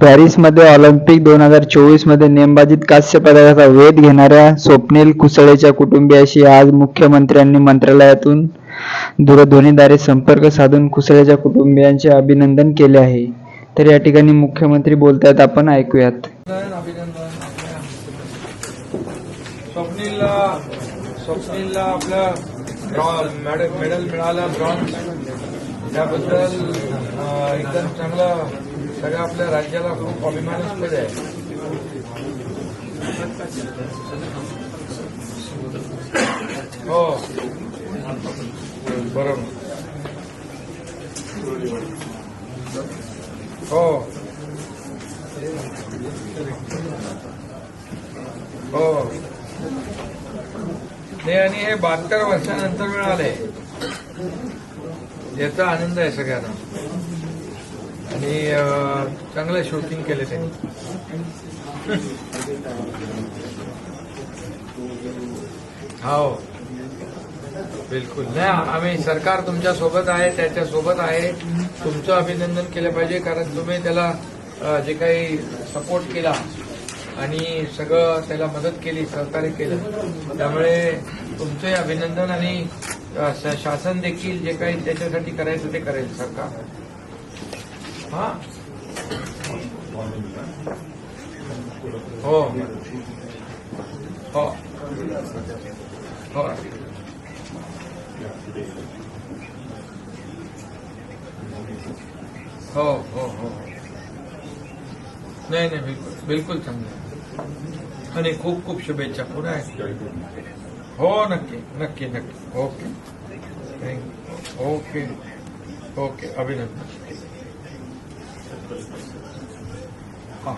पॅरिसमध्ये ऑलिम्पिक दोन हजार चोवीसमध्ये नेमबाजीत कांस्य पदकाचा वेध घेणाऱ्या स्वप्नील कुसळेच्या कुटुंबियाशी आज मुख्यमंत्र्यांनी मंत्रालयातून दूरध्वनीद्वारे संपर्क साधून कुसळेच्या कुटुंबियांचे अभिनंदन केले आहे. तर या ठिकाणी मुख्यमंत्री बोलतायत आपण ऐकूयात. स्वप्नीलला आपलं मेडल मिळालं ब्रॉन्झ त्याबद्दल एकदम चांगलं सगळ्या आपल्या राज्याला खूप अभिमानास्पद आहे. हो. बरोबर. हो. हो. हे आणि हे बहात्तर वर्षानंतर मिळाले. याचा आनंद आहे सगळ्यांना. आणि चांगलं शूटिंग केलं त्यांनी. हो. बिलकुल. नाही आम्ही सरकार तुमच्यासोबत आहे त्याच्या सोबत आहे. तुमचं अभिनंदन केलं पाहिजे कारण तुम्ही त्याला जे काही सपोर्ट केला आणि सगळं त्याला मदत केली सहकार्य केलं. त्यामुळे तुमचे अभिनंदन आणि शासन देखील जे काही त्याच्यासाठी करायचं ते करेल सरकार. हो हो हो हो हो हो नाही नाही बिलकुल बिलकुल चांगलं आणि खूप खूप शुभेच्छा पुन्हा हो नक्की नक्की नक्की ओके थँक्यू ओके ओके अभिनंदन हा